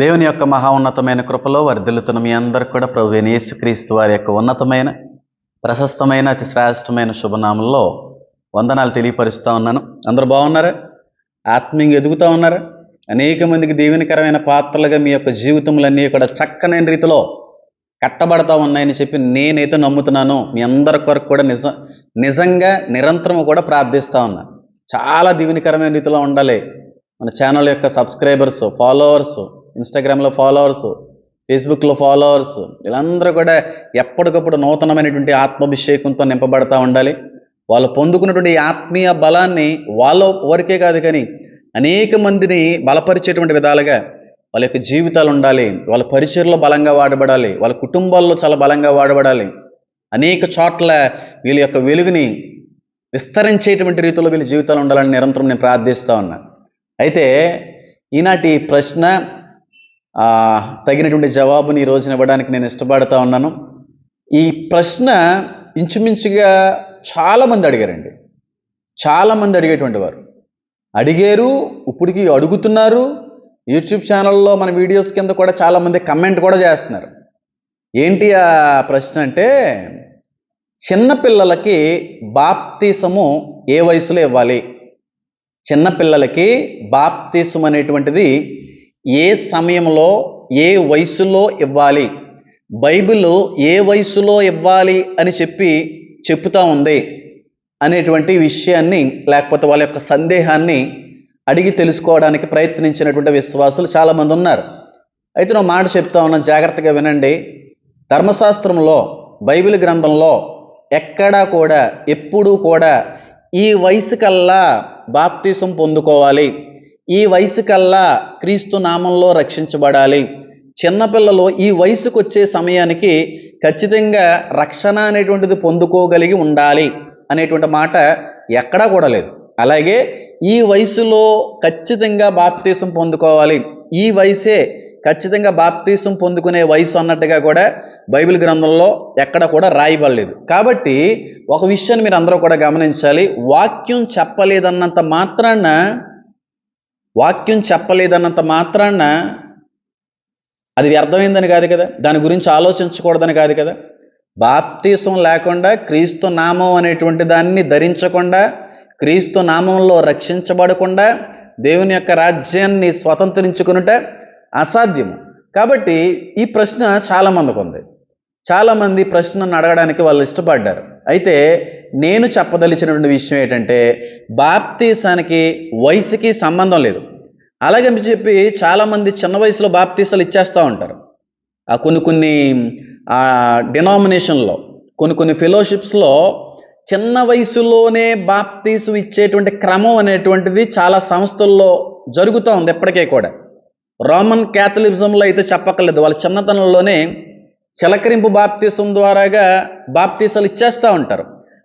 దేవుని యొక్క మహా ఉన్నతమైన కృపలో వర్ధిల్లుతున్న మీ అందరికి కూడా ప్రభు అయిన యేసుక్రీస్తు వారి యొక్క ఉన్నతమైన ప్రశస్తమైన అతి శ్రేష్టమైన శుభనామంలో వందనాలు తెలియపరుస్తూ ఉన్నాను. అందరూ బాగున్నారా? ఆత్మీయంగా ఎదుగుతూ ఉన్నారా? అనేక మందికి దీవెనకరమైన పాత్రలుగా మీ యొక్క జీవితములన్నీ కూడా చక్కనైన రీతిలో కట్టబడతా ఉన్నాయని చెప్పి నేనైతే నమ్ముతున్నాను. మీ అందరి కొరకు కూడా నిజ నిజంగా నిరంతరం కూడా ప్రార్థిస్తూ ఉన్నా. చాలా దీవెనకరమైన రీతిలో ఉండాలి. మన ఛానల్ యొక్క సబ్స్క్రైబర్స్ ఫాలోవర్స్ ఇన్స్టాగ్రామ్లో ఫాలోవర్స్ ఫేస్బుక్లో ఫాలోవర్స్ వీళ్ళందరూ కూడా ఎప్పటికప్పుడు నూతనమైనటువంటి ఆత్మాభిషేకంతో నింపబడతా ఉండాలి. వాళ్ళు పొందుకున్నటువంటి ఆత్మీయ బలాన్ని వాళ్ళ వరకే కాదు కానీ అనేక మందిని బలపరిచేటువంటి విధాలుగా వాళ్ళ యొక్క జీవితాలు ఉండాలి. వాళ్ళ పరిచయలో బలంగా వాడబడాలి. వాళ్ళ కుటుంబాల్లో చాలా బలంగా వాడబడాలి. అనేక చోట్ల వీళ్ళ యొక్క వెలుగుని విస్తరించేటువంటి రీతిలో వీళ్ళ జీవితాలు ఉండాలని నిరంతరం నేను ప్రార్థిస్తూ ఉన్నా. అయితే ఈనాటి ప్రశ్న తగినటువంటి జవాబుని ఈ రోజున ఇవ్వడానికి నేను ఇష్టపడతా ఉన్నాను. ఈ ప్రశ్న ఇంచుమించుగా చాలామంది అడిగారండి. చాలామంది అడిగేటువంటి వారు. అడిగారు ఇప్పటికి అడుగుతున్నారు. యూట్యూబ్ ఛానల్లో మన వీడియోస్ కింద కూడా చాలామంది కమెంట్ కూడా చేస్తున్నారు. ఏంటి ఆ ప్రశ్న అంటే చిన్నపిల్లలకి బాప్తీసము ఏ వయసులో ఇవ్వాలి? చిన్నపిల్లలకి బాప్తీసం అనేటువంటిది ఏ సమయంలో ఏ వయసులో ఇవ్వాలి? బైబిల్ ఏ వయసులో ఇవ్వాలి అని చెప్పి చెప్తా ఉంది అనేటువంటి విషయాన్ని లేకపోతే వాళ్ళ యొక్క సందేహాన్ని అడిగి తెలుసుకోవడానికి ప్రయత్నించినటువంటి విశ్వాసులు చాలామంది ఉన్నారు. అయితే నా మాట చెప్తా ఉన్నా జాగ్రత్తగా వినండి. ధర్మశాస్త్రంలో బైబిల్ గ్రంథంలో ఎక్కడా కూడా ఎప్పుడూ కూడా ఈ వయసు కల్లా బాప్తీసం పొందుకోవాలి. ఈ వయసు కల్లా క్రీస్తు నామంలో రక్షించబడాలి. చిన్నపిల్లలు ఈ వయసుకు వచ్చే సమయానికి ఖచ్చితంగా రక్షణ అనేటువంటిది పొందుకోగలిగి ఉండాలి అనేటువంటి మాట ఎక్కడా కూడా లేదు. అలాగే ఈ వయసులో ఖచ్చితంగా బాప్తీసం పొందుకోవాలి. ఈ వయసే ఖచ్చితంగా బాప్తీసం పొందుకునే వయసు అన్నట్టుగా కూడా బైబిల్ గ్రంథంలో ఎక్కడ కూడా రాయబడలేదు. కాబట్టి ఒక విషయాన్ని మీరు అందరూ కూడా గమనించాలి. వాక్యం చెప్పలేదన్నంత మాత్రాన వాక్యం చెప్పలేదన్నంత మాత్రాన అది వ్యర్థమైందని కాదు కదా? దాని గురించి ఆలోచించకూడదని కాదు కదా? బాప్తీసం లేకుండా క్రీస్తు నామం అనేటువంటి దాన్ని ధరించకుండా క్రీస్తు నామంలో రక్షించబడకుండా దేవుని యొక్క రాజ్యాన్ని స్వతంత్రించుకునుట అసాధ్యము. కాబట్టి ఈ ప్రశ్న చాలామందికి ఉంది. చాలామంది ప్రశ్నను అడగడానికి వాళ్ళు ఇష్టపడ్డారు. అయితే నేను చెప్పదలిచినటువంటి విషయం ఏంటంటే బాప్తీసానికి వయసుకి సంబంధం లేదు. అలాగని చెప్పి చాలామంది చిన్న వయసులో బాప్తీసాలు ఇచ్చేస్తూ ఉంటారు. ఆ కొన్ని కొన్ని డినామినేషన్లో కొన్ని కొన్ని ఫెలోషిప్స్లో చిన్న వయసులోనే బాప్తీసు ఇచ్చేటువంటి క్రమం అనేటువంటిది చాలా సంస్థల్లో జరుగుతూ ఉంది ఎప్పటికే కూడా. రోమన్ క్యాథలిజంలో అయితే చెప్పక్కర్లేదు. వాళ్ళ చిన్నతనంలోనే చిలకరింపు బాప్తీసం ద్వారాగా బాప్తీసాలు ఇచ్చేస్తూ ఉంటారు.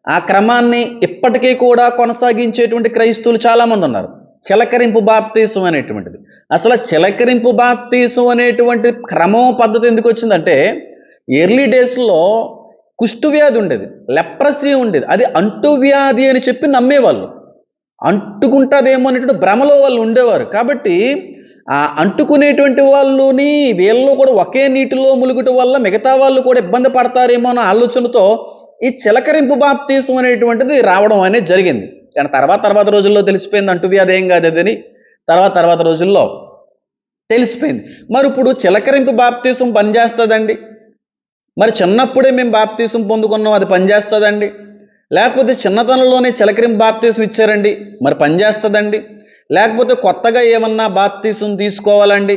ఆ క్రమాన్ని ఇప్పటికీ కూడా కొనసాగించేటువంటి క్రైస్తవులు చాలామంది ఉన్నారు. చిలకరింపు బాప్తీసం అనేటువంటిది. అసలు చిలకరింపు బాప్తీసం అనేటువంటి క్రమం పద్ధతి ఎందుకు వచ్చిందంటే ఎర్లీ డేస్లో కుష్ఠవ్యాధి ఉండేది లెప్రసీ ఉండేది. అది అంటువ్యాధి అని చెప్పి నమ్మేవాళ్ళు. అంటుకుంటుందేమో అనేటువంటి భ్రమలో వాళ్ళు ఉండేవారు. కాబట్టి అంటుకునేటువంటి వాళ్ళుని వీళ్ళు కూడా ఒకే నీటిలో ములుగుట వల్ల మిగతా వాళ్ళు కూడా ఇబ్బంది పడతారేమో అన్న ఆలోచనతో ఈ చిలకరింపు బాప్తీసం అనేటువంటిది రావడం అనేది జరిగింది. కానీ తర్వాత తర్వాత రోజుల్లో తెలిసిపోయింది అంటువ్యాధి ఏం కాదు అదని తర్వాత తర్వాత రోజుల్లో తెలిసిపోయింది. మరి ఇప్పుడు చిలకరింపు బాప్తీసం పనిచేస్తుందండి? మరి చిన్నప్పుడే మేము బాప్తీసం పొందుకున్నాం అది పనిచేస్తుందండి? లేకపోతే చిన్నతనంలోనే చిలకరింపు బాప్తీసం ఇచ్చారండి? మరి పనిచేస్తుందండి? లేకపోతే కొత్తగా ఏమన్నా బాప్తీసం తీసుకోవాలండి?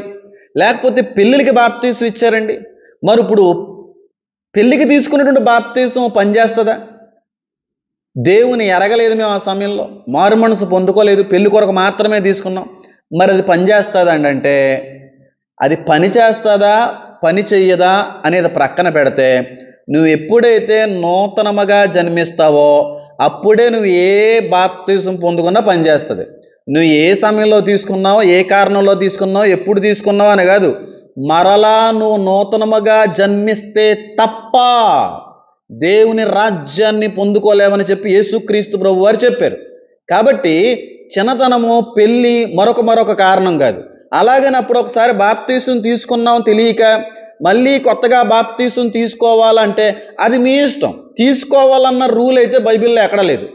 లేకపోతే పెళ్ళిళ్ళకి బాప్తీసం ఇచ్చారండి? మరి ఇప్పుడు పెళ్ళికి తీసుకున్నటువంటి బాప్తీసం పనిచేస్తుందా దేవుని ఎరగలేదు మేము ఆ సమయంలో. మారు మనసు పొందుకోలేదు. పెళ్ళి కొరకు మాత్రమే తీసుకున్నాం. మరి అది పనిచేస్తుందండి అంటే అది పని చేస్తుందా పని చెయ్యదా అనేది ప్రక్కన పెడితే నువ్వు ఎప్పుడైతే నూతనముగా జన్మిస్తావో అప్పుడే నువ్వు ఏ బాప్తీసం పొందుకున్నా పనిచేస్తుంది నువ్వు ఏ సమయంలో తీసుకున్నావో ఏ కారణంలో తీసుకున్నావో ఎప్పుడు తీసుకున్నావు అని కాదు. మరలా నువ్వు నూతనముగా జన్మిస్తే తప్ప దేవుని రాజ్యాన్ని పొందుకోలేమని చెప్పి యేసుక్రీస్తు ప్రభు వారు చెప్పారు. కాబట్టి చిన్నతనము పెళ్ళి మరొక మరొక కారణం కాదు. అలాగని అప్పుడు ఒకసారి బాప్తీసుని తీసుకున్నాం తెలియక మళ్ళీ కొత్తగా బాప్తీసుని తీసుకోవాలంటే అది మీ ఇష్టం. తీసుకోవాలన్న రూల్ అయితే బైబిల్లో ఎక్కడ లేదు.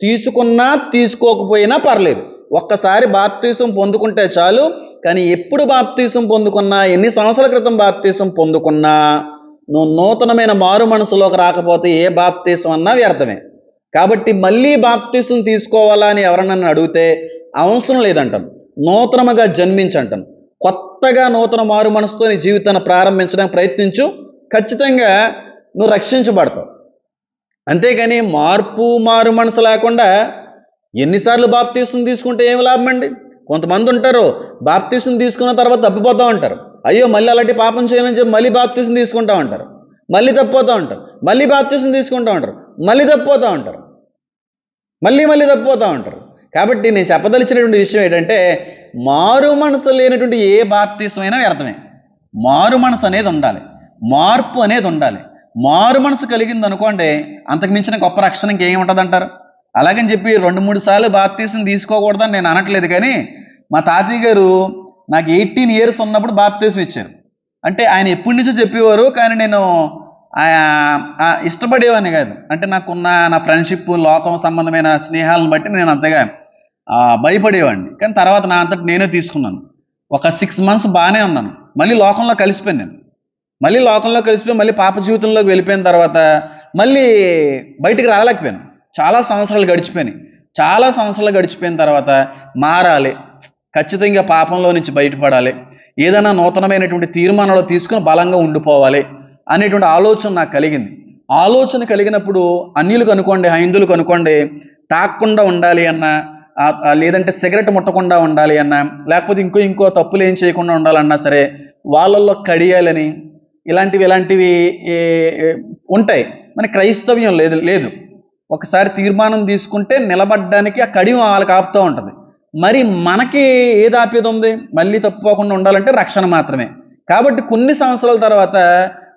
తీసుకున్నా తీసుకోకపోయినా పర్లేదు. ఒక్కసారి బాప్తీసం పొందుకుంటే చాలు కానీ ఎప్పుడు బాప్తీసం పొందుకున్నా ఎన్ని సంవత్సరాల క్రితం బాప్తీసం పొందుకున్నా నువ్వు నూతనమైన మారు మనసులోకి రాకపోతే ఏ బాప్తీసం అన్నా వ్యర్థమే. కాబట్టి మళ్ళీ బాప్తీసం తీసుకోవాలా అని ఎవరన్నా నన్ను అడిగితే అవసరం లేదంటాను నూతనముగా జన్మించంటాను కొత్తగా నూతన మారు మనసుతో నీ జీవితాన్ని ప్రారంభించడానికి ప్రయత్నించు. ఖచ్చితంగా నువ్వు రక్షించబడతావు. అంతేగాని మార్పు మారు మనసు లేకుండా ఎన్నిసార్లు బాప్తీసం తీసుకుంటే ఏమి లాభం అండి కొంతమంది ఉంటారు బాప్తీసం తీసుకున్న తర్వాత తప్పిపోతూ ఉంటారు. అయ్యో మళ్ళీ అలాంటి పాపం చేయనని చెప్పి మళ్ళీ బాప్తీసం తీసుకుంటా ఉంటారు. మళ్ళీ తప్పిపోతూ ఉంటారు. మళ్ళీ బాప్తీసం తీసుకుంటూ ఉంటారు. మళ్ళీ తప్పిపోతూ ఉంటారు. మళ్ళీ మళ్ళీ తప్పిపోతూ ఉంటారు. కాబట్టి నేను చెప్పదలిచినటువంటి విషయం ఏంటంటే మారు మనసు లేనటువంటి ఏ బాప్తీసమైనా వ్యర్థమే. మారు మనసు అనేది ఉండాలి. మార్పు అనేది ఉండాలి. మారు మనసు కలిగింది అనుకోండి అంతకు మించిన గొప్ప రక్షణ ఏమి ఉంటుంది అంటారు అలాగని చెప్పి రెండు మూడు సార్లు బాప్తీసం తీసుకోకూడదని నేను అనట్లేదు కానీ మా తాతయ్య గారు నాకు ఎయిటీన్ ఇయర్స్ ఉన్నప్పుడు బాప్తీసం ఇచ్చారు. అంటే ఆయన ఎప్పటి నుంచో చెప్పేవారు కానీ నేను ఇష్టపడేవాడిని కాదు. అంటే నాకున్న నా ఫ్రెండ్షిప్ లోకం సంబంధమైన స్నేహాలను బట్టి నేను అంతగా భయపడేవాడిని. కానీ తర్వాత నా అంతటి నేనే తీసుకున్నాను. ఒక సిక్స్ మంత్స్ బాగానే ఉన్నాను. మళ్ళీ లోకంలో కలిసిపోయాను నేను. మళ్ళీ లోకంలో కలిసిపోయి మళ్ళీ పాప జీవితంలోకి వెళ్ళిపోయిన తర్వాత మళ్ళీ బయటికి రాలేకపోయాను. చాలా సంవత్సరాలు గడిచిపోయినాయి. చాలా సంవత్సరాలు గడిచిపోయిన తర్వాత మారాలి. ఖచ్చితంగా పాపంలో నుంచి బయటపడాలి. ఏదైనా నూతనమైనటువంటి తీర్మానాలు తీసుకుని బలంగా ఉండిపోవాలి అనేటువంటి ఆలోచన నాకు కలిగింది. ఆలోచన కలిగినప్పుడు అన్యులు కనుకోండి హైందులు కనుకోండి తాక్కుండా ఉండాలి అన్న లేదంటే సిగరెట్ ముట్టకుండా ఉండాలి అన్నా లేకపోతే ఇంకో ఇంకో తప్పులు ఏం చేయకుండా ఉండాలన్నా సరే వాళ్ళల్లో కడియాలని ఇలాంటివి ఇలాంటివి ఉంటాయి. మన క్రైస్తవ్యం లేదు లేదు. ఒకసారి తీర్మానం తీసుకుంటే నిలబడడానికి ఆ కడియం వాళ్ళకి ఆపుతూ ఉంటుంది. మరి మనకి ఏది ఆపేది ఉంది? మళ్ళీ తప్పుకోకుండా ఉండాలంటే రక్షణ మాత్రమే. కాబట్టి కొన్ని సంవత్సరాల తర్వాత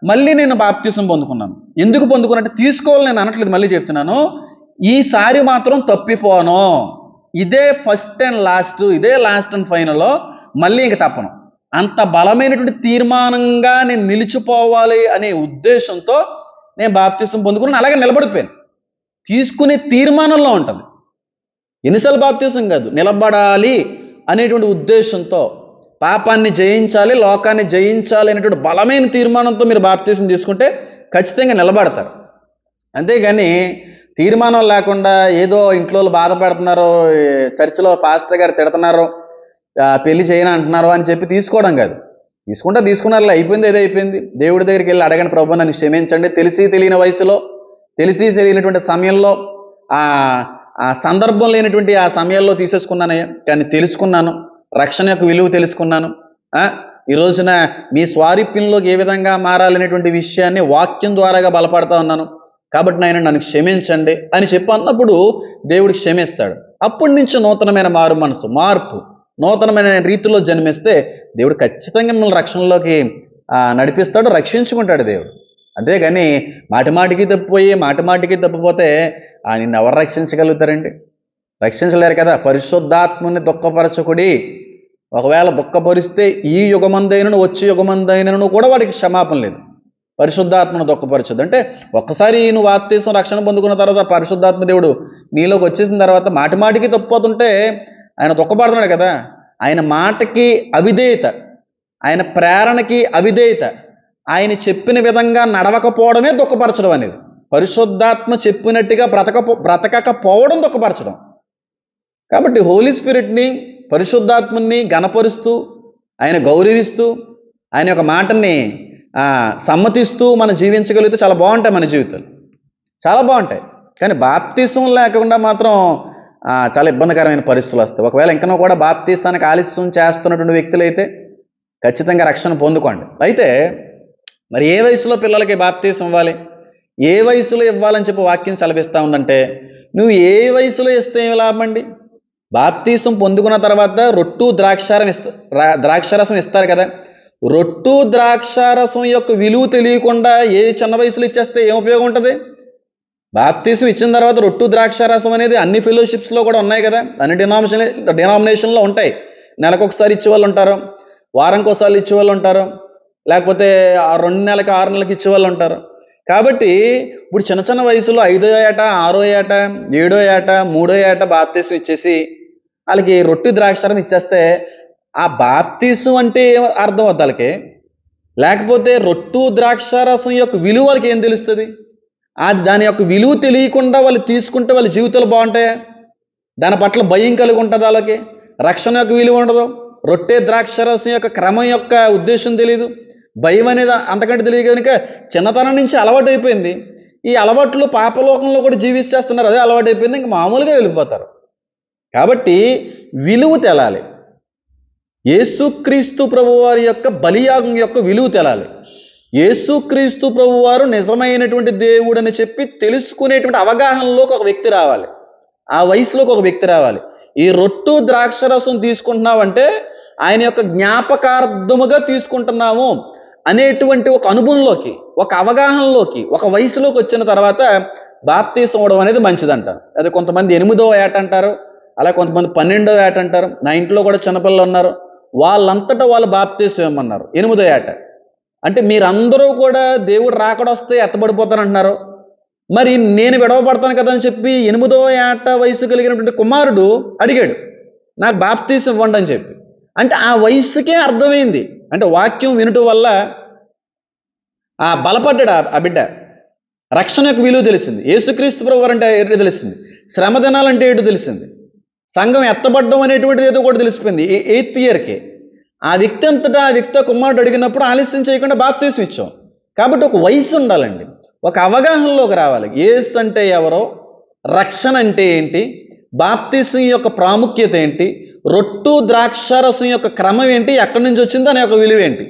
మళ్ళీ నేను బాప్తీసం పొందుకున్నాను. ఎందుకు పొందుకున్నట్టు తీసుకోవాలి నేను అనట్లేదు మళ్ళీ చెప్తున్నాను. ఈసారి మాత్రం తప్పిపోను. ఇదే ఫస్ట్ అండ్ లాస్ట్ ఇదే లాస్ట్ అండ్ ఫైనల్లో మళ్ళీ ఇంక తప్పను. అంత బలమైనటువంటి తీర్మానంగా నేను నిలిచిపోవాలి అనే ఉద్దేశంతో నేను బాప్తీసం పొందుకున్నాను. అలాగే నిలబడిపోయాను. తీసుకునే తీర్మానంలో ఉంటుంది. ఎన్నిసార్లు బాప్తీసం కాదు నిలబడాలి అనేటువంటి ఉద్దేశంతో పాపాన్ని జయించాలి లోకాన్ని జయించాలి అనేటువంటి బలమైన తీర్మానంతో మీరు బాప్తీసం తీసుకుంటే ఖచ్చితంగా నిలబడతారు. అంతేగాని తీర్మానం లేకుండా ఏదో ఇంట్లో వాళ్ళు బాధపడుతున్నారు చర్చిలో పాస్టర్ గారు తిడుతున్నారు పెళ్ళి చేయను అంటున్నారు అని చెప్పి తీసుకోవడం కాదు. తీసుకుంటే తీసుకున్నారు అయిపోయింది ఏదో అయిపోయింది. దేవుడి దగ్గరికి వెళ్ళి అడగండి ప్రభు నన్ను క్షమించండి. తెలిసి తెలియని వయసులో తెలిసి తెలియనటువంటి సమయంలో ఆ ఆ సందర్భం లేనటువంటి ఆ సమయాల్లో తీసేసుకున్నానయ్యా కానీ తెలుసుకున్నాను. రక్షణ యొక్క విలువ తెలుసుకున్నాను. ఈ రోజున మీ స్వారీప్యంలోకి ఏ విధంగా మారాలనేటువంటి విషయాన్ని వాక్యం ద్వారాగా బలపడతా ఉన్నాను. కాబట్టి నాయన నన్ను క్షమించండి అని చెప్పి అన్నప్పుడు దేవుడు క్షమిస్తాడు. అప్పటి నుంచి నూతనమైన మారు మనసు మార్పు నూతనమైన రీతిలో జన్మిస్తే దేవుడు ఖచ్చితంగా మిమ్మల్ని రక్షణలోకి నడిపిస్తాడు రక్షించుకుంటాడు దేవుడు. అంతేగాని మాటిమాటికి తప్పిపోయి మాటిమాటికి తప్పిపోతే ఆ నిన్ను ఎవరు రక్షించగలుగుతారండి? రక్షించలేరు కదా. పరిశుద్ధాత్ముని దుఃఖపరచకుడి. ఒకవేళ దుఃఖపరిస్తే ఈ యుగమందైనను వచ్చే యుగమందైనను కూడా వాడికి క్షమాపణ లేదు. పరిశుద్ధాత్మను దుఃఖపరచదు అంటే ఒక్కసారి నువ్వు బాప్తీసం రక్షణ పొందుకున్న తర్వాత పరిశుద్ధాత్మ దేవుడు నీలోకి వచ్చేసిన తర్వాత మాటిమాటికి తప్పిపోతుంటే ఆయన దుఃఖపడుతున్నాడు కదా. ఆయన మాటకి అవిధేయత ఆయన ప్రేరణకి అవిధేయత ఆయన చెప్పిన విధంగా నడవకపోవడమే దుఃఖపరచడం అనేది. పరిశుద్ధాత్మ చెప్పినట్టుగా బ్రతక బ్రతకకపోవడం దుఃఖపరచడం. కాబట్టి హోలీ స్పిరిట్ని పరిశుద్ధాత్మని గణపరుస్తూ ఆయన గౌరవిస్తూ ఆయన యొక్క మాటని సమ్మతిస్తూ మనం జీవించగలిగితే చాలా బాగుంటాయి మన జీవితాలు. చాలా బాగుంటాయి. కానీ బాప్తీసం లేకుండా మాత్రం చాలా ఇబ్బందికరమైన పరిస్థితులు వస్తాయి. ఒకవేళ ఇంకనో కూడా బాప్తీసానికి ఆలస్యం చేస్తున్నటువంటి వ్యక్తులు అయితే ఖచ్చితంగా రక్షణ పొందుకోండి. అయితే మరి ఏ వయసులో పిల్లలకి బాప్తీసం ఇవ్వాలి? ఏ వయసులో ఇవ్వాలని చెప్పి వాక్యం సెలవిస్తూ ఉందంటే నువ్వు ఏ వయసులో ఇస్తే ఏం లాభం అండి? బాప్తీసం పొందుకున్న తర్వాత రొట్టు ద్రాక్షారం ఇస్తా రా- ద్రాక్షారసం ఇస్తారు కదా. రొట్టు ద్రాక్షారసం యొక్క విలువ తెలియకుండా ఏ చిన్న వయసులో ఇచ్చేస్తే ఏం ఉపయోగం ఉంటుంది? బాప్తీసం ఇచ్చిన తర్వాత రొట్టు ద్రాక్షారసం అనేది అన్ని ఫెలోషిప్స్లో కూడా ఉన్నాయి కదా. అన్ని డినామినేషన్ డినామినేషన్లో ఉంటాయి. నెలకొకసారి ఇచ్చే వాళ్ళు ఉంటారు. వారంకోసారి ఇచ్చేవాళ్ళు ఉంటారు. లేకపోతే ఆ రెండు నెలలకి ఆరు నెలలకి ఇచ్చేవాళ్ళు ఉంటారు. కాబట్టి ఇప్పుడు చిన్న చిన్న వయసులో ఐదో ఏట ఆరో ఏట ఏడో ఏట మూడో ఏట బాప్తీసం ఇచ్చేసి వాళ్ళకి రొట్టి ద్రాక్షారం ఇచ్చేస్తే ఆ బాప్తీసం అంటే అర్థం అవుతుంది వాళ్ళకి? లేకపోతే రొట్టు ద్రాక్షారసం యొక్క విలువ వాళ్ళకి ఏం తెలుస్తుంది? అది దాని యొక్క విలువ తెలియకుండా వాళ్ళు తీసుకుంటే వాళ్ళ జీవితాలు బాగుంటాయా? దాని పట్ల భయం కలిగి ఉంటుంది వాళ్ళకి? రక్షణ యొక్క విలువ ఉండదు. రొట్టె ద్రాక్షరసం యొక్క క్రమం యొక్క ఉద్దేశం తెలియదు భయం అనేది అంతకంటే తెలియదు కనుక చిన్నతనం నుంచి అలవాటు అయిపోయింది. ఈ అలవాట్లు పాపలోకంలో కూడా జీవిస్తేస్తున్నారు అదే అలవాటు అయిపోయింది. ఇంక మామూలుగా వెళ్ళిపోతారు. కాబట్టి విలువ తెలాలి. యేసుక్రీస్తు ప్రభువారి యొక్క బలియాగం యొక్క విలువ తెలాలి. యేసుక్రీస్తు ప్రభువారు నిజమైనటువంటి దేవుడని చెప్పి తెలుసుకునేటువంటి అవగాహనలోకి ఒక వ్యక్తి రావాలి. ఆ వయసులోకి ఒక వ్యక్తి రావాలి. ఈ రొట్టు ద్రాక్షరసం తీసుకుంటున్నావంటే ఆయన యొక్క జ్ఞాపకార్థముగా తీసుకుంటున్నాము. అనేటువంటి ఒక అనుభవంలోకి ఒక అవగాహనలోకి ఒక వయసులోకి వచ్చిన తర్వాత బాప్తీసం అవడం అనేది మంచిదంట అది కొంతమంది ఎనిమిదో ఏట అంటారు అలా కొంతమంది పన్నెండో ఏట అంటారు నా ఇంట్లో కూడా చిన్నపిల్లలు ఉన్నారు వాళ్ళంతటా వాళ్ళు బాప్తీసం ఇవ్వమన్నారు ఎనిమిదో ఏట. అంటే మీరందరూ కూడా దేవుడు రాకడొస్తే ఎత్తబడిపోతారంటున్నారు మరి నేను విడవబడతాను కదా అని చెప్పి ఎనిమిదో ఏట వయసు కలిగినటువంటి కుమారుడు అడిగాడు నాకు బాప్తీసం ఇవ్వండి అని చెప్పి. అంటే ఆ వయసుకే అర్థమైంది. అంటే వాక్యం వినటం వల్ల ఆ బలపడ్డాడు ఆ- బిడ్డ. రక్షణ యొక్క విలువ తెలిసింది. యేసుక్రీస్తు ప్రభు అంటే ఏంటో తెలిసింది. శ్రమ దినాలంటే ఏంటో తెలిసింది. సంఘం ఎత్తబడ్డం అనేటువంటిది ఏదో కూడా తెలిసిపోయింది. ఏ- ఎయిత్ ఇయర్కి. ఆ వ్యక్తి అంతటా ఆ వ్యక్తి కుమారుడు అడిగినప్పుడు ఆలస్యం చేయకుండా బాప్తీసం ఇచ్చాం. కాబట్టి ఒక వయసు ఉండాలండి. ఒక అవగాహనలోకి రావాలి. ఏసు అంటే ఎవరో? రక్షణ అంటే ఏంటి? బాప్తీసం యొక్క ప్రాముఖ్యత ఏంటి? రొట్టు ద్రాక్షారసం యొక్క క్రమం ఏంటి? ఎక్కడి నుంచి వచ్చింది? అనే యొక్క విలువ ఏంటి?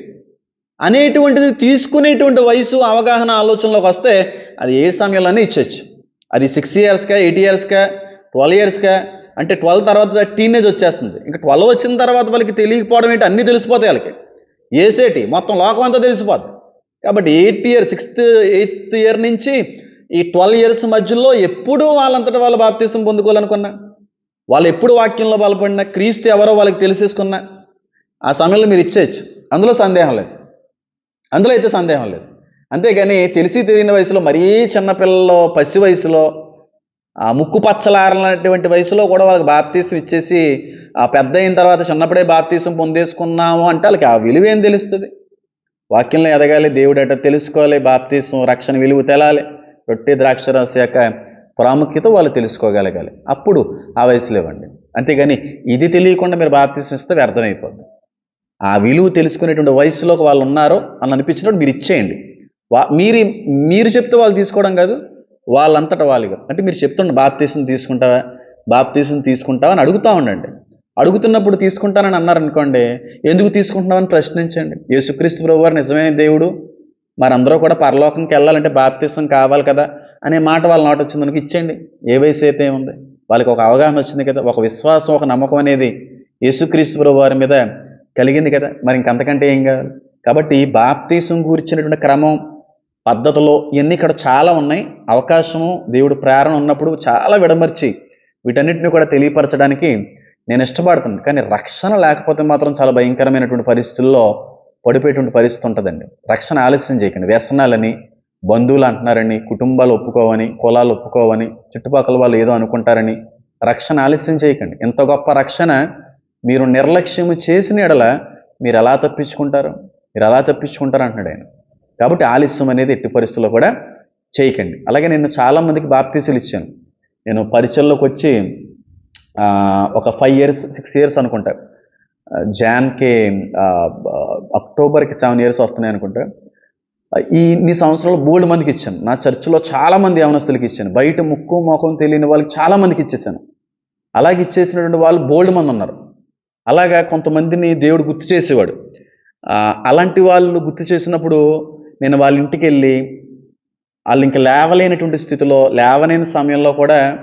అనేటువంటిది తీసుకునేటువంటి వయసు అవగాహన ఆలోచనలోకి వస్తే అది ఏ సమయంలోనే ఇచ్చచ్చు అది సిక్స్ ఇయర్స్కా ఎయిట్ ఇయర్స్కా ట్వెల్వ్ ఇయర్స్కా అంటే ట్వెల్వ్ తర్వాత టీనేజ్ వచ్చేస్తుంది. ఇంకా ట్వెల్వ్ వచ్చిన తర్వాత వాళ్ళకి తెలియకపోవడం ఏంటి? అన్నీ తెలిసిపోతాయి వాళ్ళకి. ఏసేటి మొత్తం లోకం అంతా తెలిసిపోద్ది. కాబట్టి eighth year sixth eighth year నుంచి ఈ ట్వెల్వ్ ఇయర్స్ మధ్యలో ఎప్పుడూ వాళ్ళంతటా వాళ్ళు బాప్తీసం పొందుకోవాలనుకున్నా వాళ్ళు ఎప్పుడు వాక్యంలో బలపడినా క్రీస్తు ఎవరో వాళ్ళకి తెలిసేసుకున్నా ఆ సమయంలో మీరు ఇచ్చేయచ్చు. అందులో సందేహం లేదు. అందులో అయితే సందేహం లేదు. అంతేగాని తెలిసి తెలియని వయసులో మరీ చిన్నపిల్లలు పసి వయసులో ఆ ముక్కు పచ్చలారనటువంటి వయసులో కూడా వాళ్ళకి బాప్తీసం ఇచ్చేసి ఆ పెద్ద అయిన తర్వాత చిన్నప్పుడే బాప్తీసం పొందేసుకున్నాము అంటే వాళ్ళకి ఆ విలువ ఏం తెలుస్తుంది? వాక్యంలో ఎదగాలి దేవుడు తెలుసుకోవాలి బాప్తీసం రక్షణ విలువ తెలాలి. రొట్టె ద్రాక్ష యొక్క ప్రాముఖ్యత వాళ్ళు తెలుసుకోగలగాలి. అప్పుడు ఆ వయసులో ఇవ్వండి. అంతేగాని ఇది తెలియకుండా మీరు బాప్తీసం ఇస్తే వ్యర్థమైపోద్ది ఆ విలువ తెలుసుకునేటువంటి వయసులోకి వాళ్ళు ఉన్నారో అని అనిపించినప్పుడు మీరు ఇచ్చేయండి. వా మీరు మీరు చెప్తే వాళ్ళు తీసుకోవడం కాదు వాళ్ళంతటా వాళ్ళుగా అంటే మీరు చెప్తుండే బాప్తీసం తీసుకుంటావా? బాప్తీసం తీసుకుంటావా అని అడుగుతూ ఉండండి. అడుగుతున్నప్పుడు తీసుకుంటానని అన్నారనుకోండి ఎందుకు తీసుకుంటున్నామని ప్రశ్నించండి. యేసుక్రీస్తు ప్రభు నిజమైన దేవుడు. మరందరూ కూడా పరలోకంకి వెళ్ళాలంటే బాప్తీసం కావాలి కదా. అనే మాట వాళ్ళ నోట వచ్చింది మనకి ఇచ్చేయండి. ఏ వయసు అయితే ఉంది వాళ్ళకి ఒక అవగాహన వచ్చింది కదా ఒక విశ్వాసం ఒక నమ్మకం అనేది యేసుక్రీస్తు ప్రభు వారి మీద కలిగింది కదా. మరి ఇంకంతకంటే ఏం కాదు. కాబట్టి బాప్తీసం గురించినటువంటి క్రమం పద్ధతులు ఇవన్నీ ఇక్కడ చాలా ఉన్నాయి. అవకాశము దేవుడు ప్రేరణ ఉన్నప్పుడు చాలా విడమర్చి వీటన్నిటిని కూడా తెలియపరచడానికి నేను ఇష్టపడుతున్నాను. కానీ రక్షణ లేకపోతే మాత్రం చాలా భయంకరమైనటువంటి పరిస్థితుల్లో పడిపోయేటువంటి పరిస్థితి ఉంటుందండి. రక్షణ ఆలస్యం చేయకండి. వ్యసనాలని బంధువులు అంటున్నారని కుటుంబాలు ఒప్పుకోవని కులాలు ఒప్పుకోవని చుట్టుపక్కల వాళ్ళు ఏదో అనుకుంటారని రక్షణ ఆలస్యం చేయకండి. ఇంత గొప్ప రక్షణ మీరు నిర్లక్ష్యము చేసిన ఎడల మీరు ఎలా తప్పించుకుంటారు? మీరు ఎలా తప్పించుకుంటారు అంటున్నాడు ఆయన. కాబట్టి ఆలస్యం అనేది ఎట్టి పరిస్థితుల్లో కూడా చేయకండి. అలాగే నేను చాలామందికి బాప్తీసులు ఇచ్చాను. నేను పరిచయంలోకి వచ్చి ఒక ఫైవ్ ఇయర్స్ సిక్స్ ఇయర్స్ అనుకుంటా. జాన్కి అక్టోబర్కి సెవెన్ ఇయర్స్ వస్తున్నాయి అనుకుంటా. ఈ ఇన్ని సంవత్సరాలు బోల్డ్ మందికి ఇచ్చాను. నా చర్చిలో చాలా మంది యవనస్తులకి ఇచ్చాను. బయట ముక్కు ముఖం తెలియని వాళ్ళకి చాలా మందికి ఇచ్చేసాను. అలాగే ఇచ్చేసినటువంటి వాళ్ళు బోల్డ్ మంది ఉన్నారు. అలాగా కొంతమందిని దేవుడు గుర్తు చేసేవాడు. అలాంటి వాళ్ళు గుర్తు చేసినప్పుడు నేను వాళ్ళ ఇంటికి వెళ్ళి వాళ్ళు ఇంకా లేవలేనటువంటి స్థితిలో లేవలేని సమయంలో కూడా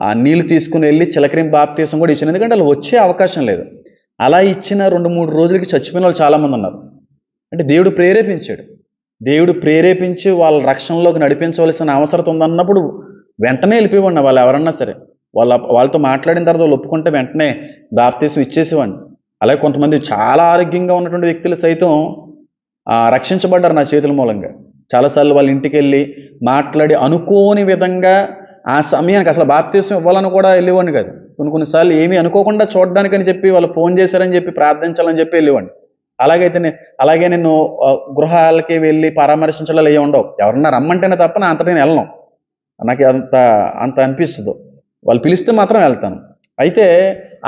ఆ నీళ్ళు తీసుకుని వెళ్ళి చిలకరిం బాప్తీసం కూడా ఇచ్చాను. ఎందుకంటే వాళ్ళు వచ్చే అవకాశం లేదు. అలా ఇచ్చిన రెండు మూడు రోజులకి చచ్చిపోయిన వాళ్ళు చాలామంది ఉన్నారు. అంటే దేవుడు ప్రేరేపించాడు. దేవుడు ప్రేరేపించి వాళ్ళ రక్షణలోకి నడిపించవలసిన అవసరం ఉందన్నప్పుడు వెంటనే వెళ్ళిపోయివ్వండి వాళ్ళు ఎవరన్నా సరే. వాళ్ళ వాళ్ళతో మాట్లాడిన తర్వాత వాళ్ళు ఒప్పుకుంటే వెంటనే బాప్తీసం ఇచ్చేసేవాడిని. అలాగే కొంతమంది చాలా ఆరోగ్యంగా ఉన్నటువంటి వ్యక్తులు సైతం రక్షించబడ్డారు నా చేతుల మూలంగా. చాలాసార్లు వాళ్ళ ఇంటికి వెళ్ళి మాట్లాడి అనుకోని విధంగా ఆ సమయానికి అసలు బాప్తీసం ఇవ్వాలని కూడా వెళ్ళేవాడిని కాదు. కొన్ని కొన్నిసార్లు ఏమీ అనుకోకుండా చూడడానికని చెప్పి వాళ్ళు ఫోన్ చేశారని చెప్పి ప్రార్థించాలని చెప్పి వెళ్ళేవాడిని. అలాగైతే అలాగే నేను గృహాలకి వెళ్ళి పరామర్శించడాలు ఏ ఉండవు. ఎవరన్నా రమ్మంటేనే తప్ప నా అంతటా నేను వెళ్ళను. నాకు అంత అంత అనిపిస్తుంది. వాళ్ళు పిలిస్తే మాత్రం వెళ్తాను. అయితే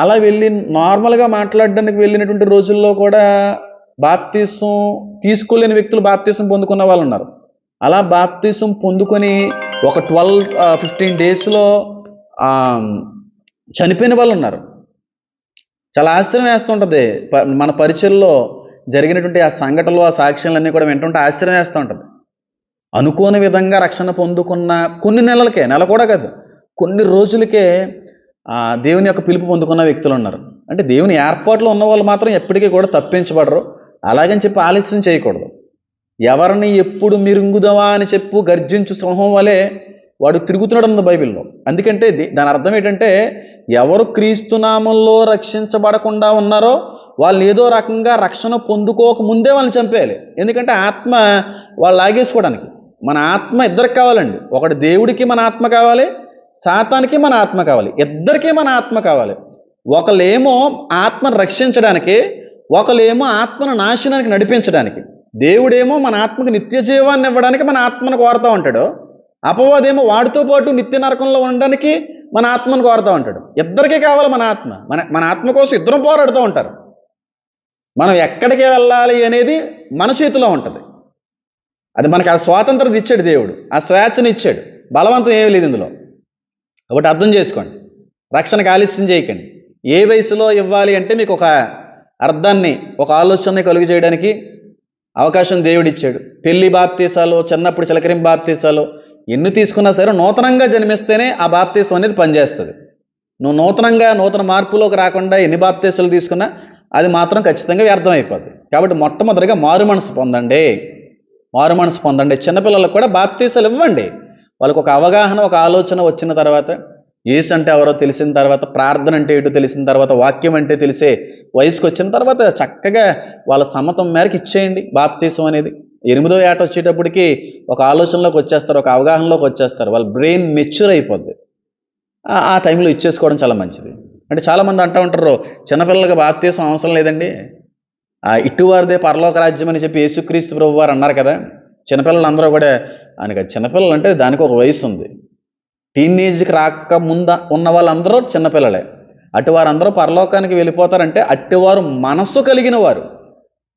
అలా వెళ్ళి నార్మల్గా మాట్లాడడానికి వెళ్ళినటువంటి రోజుల్లో కూడా బాప్తీసం తీసుకోలేని వ్యక్తులు బాప్తీసం పొందుకున్న వాళ్ళు ఉన్నారు అలా బాప్తీసం పొందుకొని ఒక ట్వెల్వ్ ఫిఫ్టీన్ డేస్లో చనిపోయిన వాళ్ళు ఉన్నారు చాలా ఆశ్చర్యం వేస్తుంటుంది మన పరిచయంలో జరిగినటువంటి ఆ సంఘటనలు ఆ సాక్ష్యాలన్నీ కూడా వింటుంటే ఆశ్చర్యం వేస్తూ ఉంటుంది. అనుకోని విధంగా రక్షణ పొందుకున్న కొన్ని నెలలకే నెల కూడా కాదు కొన్ని రోజులకే దేవుని యొక్క పిలుపు పొందుకున్న వ్యక్తులు ఉన్నారు. అంటే దేవుని ఏర్పాట్లో ఉన్న వాళ్ళు మాత్రం ఎప్పటికీ కూడా తప్పించబడరు. అలాగని చెప్పి ఆలస్యం చేయకూడదు. ఎవరిని ఎప్పుడు మిరుంగుదవా అని చెప్పు గర్జించు సింహం వలె వాడు తిరుగుతున్నాడు అన్నది బైబిల్లో. అందుకంటే దాని అర్థం ఏంటంటే ఎవరు క్రీస్తునామంలో రక్షించబడకుండా ఉన్నారో వాళ్ళు ఏదో రకంగా రక్షణ పొందుకోక ముందే వాళ్ళని చంపేయాలి. ఎందుకంటే ఆత్మ వాళ్ళు లాగేసుకోవడానికి. మన ఆత్మ ఇద్దరికి కావాలండి. ఒకటి దేవుడికి మన ఆత్మ కావాలి సాతానికి మన ఆత్మ కావాలి. ఇద్దరికీ మన ఆత్మ కావాలి. ఒకళ్ళేమో ఆత్మను రక్షించడానికి ఒకళ్ళేమో ఆత్మను నాశనానికి నడిపించడానికి. దేవుడేమో మన ఆత్మకు నిత్య జీవాన్ని ఇవ్వడానికి మన ఆత్మను కోరుతూ ఉంటాడు. అపవాదేమో వాడితో పాటు నిత్య నరకంలో ఉండడానికి మన ఆత్మను కోరుతూ ఉంటాడు. ఇద్దరికీ కావాలి మన ఆత్మ. మన మన ఆత్మ కోసం ఇద్దరం పోరాడుతూ ఉంటారు. మనం ఎక్కడికి వెళ్ళాలి అనేది మన చేతిలో ఉంటుంది. అది మనకి ఆ స్వాతంత్రం ఇచ్చాడు దేవుడు. ఆ స్వేచ్ఛను ఇచ్చాడు. బలవంతం ఏమీ లేదు ఇందులో. ఒకటి అర్థం చేసుకోండి. రక్షణకు ఆలస్యం చేయకండి. ఏ వయసులో ఇవ్వాలి అంటే మీకు ఒక అర్థాన్ని ఒక ఆలోచనని కలుగు చేయడానికి అవకాశం దేవుడు ఇచ్చాడు. పెళ్ళి బాప్తీసాలు చిన్నప్పుడు చిలకరిం బాప్తీసాలు ఎన్ని తీసుకున్నా సరే నూతనంగా జన్మిస్తేనే ఆ బాప్తీసం అనేది పనిచేస్తుంది. నువ్వు నూతనంగా నూతన మార్పులోకి రాకుండా ఎన్ని బాప్తీసాలు తీసుకున్నా అది మాత్రం ఖచ్చితంగా వ్యర్థమైపోద్ది. అయిపోద్ది కాబట్టి మొట్టమొదటిగా మారు మనసు పొందండి. మారు మనసు పొందండి. చిన్నపిల్లలకు కూడా బాప్తీసలు ఇవ్వండి. వాళ్ళకు ఒక అవగాహన ఒక ఆలోచన వచ్చిన తర్వాత యేసు అంటే ఎవరో తెలిసిన తర్వాత ప్రార్థన అంటే ఏటో తెలిసిన తర్వాత వాక్యం అంటే తెలిసే వయసుకు వచ్చిన తర్వాత చక్కగా వాళ్ళ సమ్మతం మేరకు ఇచ్చేయండి. బాప్తీసం అనేది ఎనిమిదో ఏట వచ్చేటప్పటికి ఒక ఆలోచనలోకి వచ్చేస్తారు ఒక అవగాహనలోకి వచ్చేస్తారు. వాళ్ళ బ్రెయిన్ మెచ్యూర్ అయిపోద్ది. ఆ టైంలో ఇచ్చేసుకోవడం చాలా మంచిది. అంటే చాలామంది అంటూ ఉంటారు చిన్నపిల్లలకి బాప్తీసం అవసరం లేదండి. ఆ ఇటువారిదే పరలోక రాజ్యం అని చెప్పి యేసుక్రీస్తు ప్రభు వారు అన్నారు కదా. చిన్నపిల్లలు అందరూ కూడా ఆయనకి చిన్నపిల్లలు అంటే దానికి ఒక వయసు ఉంది. టీనేజ్కి రాక ముంద ఉన్న వాళ్ళందరూ చిన్నపిల్లలే. అటువారందరూ పరలోకానికి వెళ్ళిపోతారంటే అట్టివారు మనస్సు కలిగిన వారు.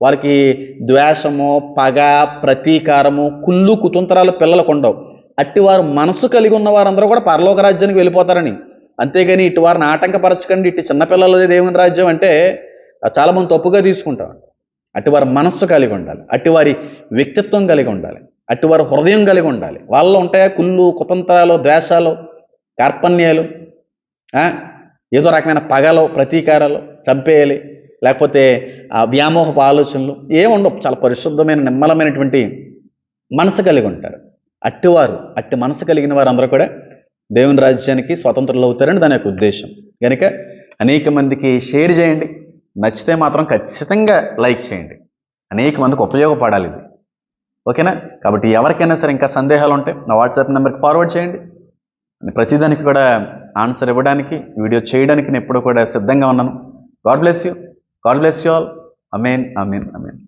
వాళ్ళకి ద్వేషము పగ ప్రతీకారము కుళ్ళు కుతంత్రాలు పిల్లలకు ఉండవు. అట్టివారు మనస్సు కలిగి ఉన్న వారందరూ కూడా పరలోక రాజ్యానికి వెళ్ళిపోతారని. అంతేగాని ఇటు వారిని ఆటంకపరచకండి ఇటు చిన్నపిల్లలది దేవుని రాజ్యం అంటే చాలామంది తప్పుగా తీసుకుంటాం అటువారి మనస్సు కలిగి ఉండాలి అటువారి వ్యక్తిత్వం కలిగి ఉండాలి అటువారి హృదయం కలిగి ఉండాలి. వాళ్ళలో ఉంటాయా కుళ్ళు కుతంత్రాలు ద్వేషాలు కార్పణ్యాలు? ఏదో రకమైన పగలు ప్రతీకారాలు చంపేయాలి లేకపోతే ఆ వ్యామోహపు ఆలోచనలు ఏముండవు చాలా పరిశుద్ధమైన నిమ్మలమైనటువంటి మనసు కలిగి ఉంటారు. అట్టివారు అట్టి మనసు కలిగిన వారు అందరూ కూడా దేవుని రాజ్యానికి స్వతంత్రులు అవుతారని దాని యొక్క ఉద్దేశం. కనుక అనేక మందికి షేర్ చేయండి. నచ్చితే మాత్రం ఖచ్చితంగా లైక్ చేయండి. అనేక మందికి ఉపయోగపడాలి ఇది. ఓకేనా? కాబట్టి ఎవరికైనా సరే ఇంకా సందేహాలు ఉంటే నా వాట్సాప్ నెంబర్కి ఫార్వర్డ్ చేయండి. నేను ప్రతిదానికి కూడా ఆన్సర్ ఇవ్వడానికి వీడియో చేయడానికి నేను ఎప్పుడు కూడా సిద్ధంగా ఉన్నాను. God bless you. God bless you all. Amen amen amen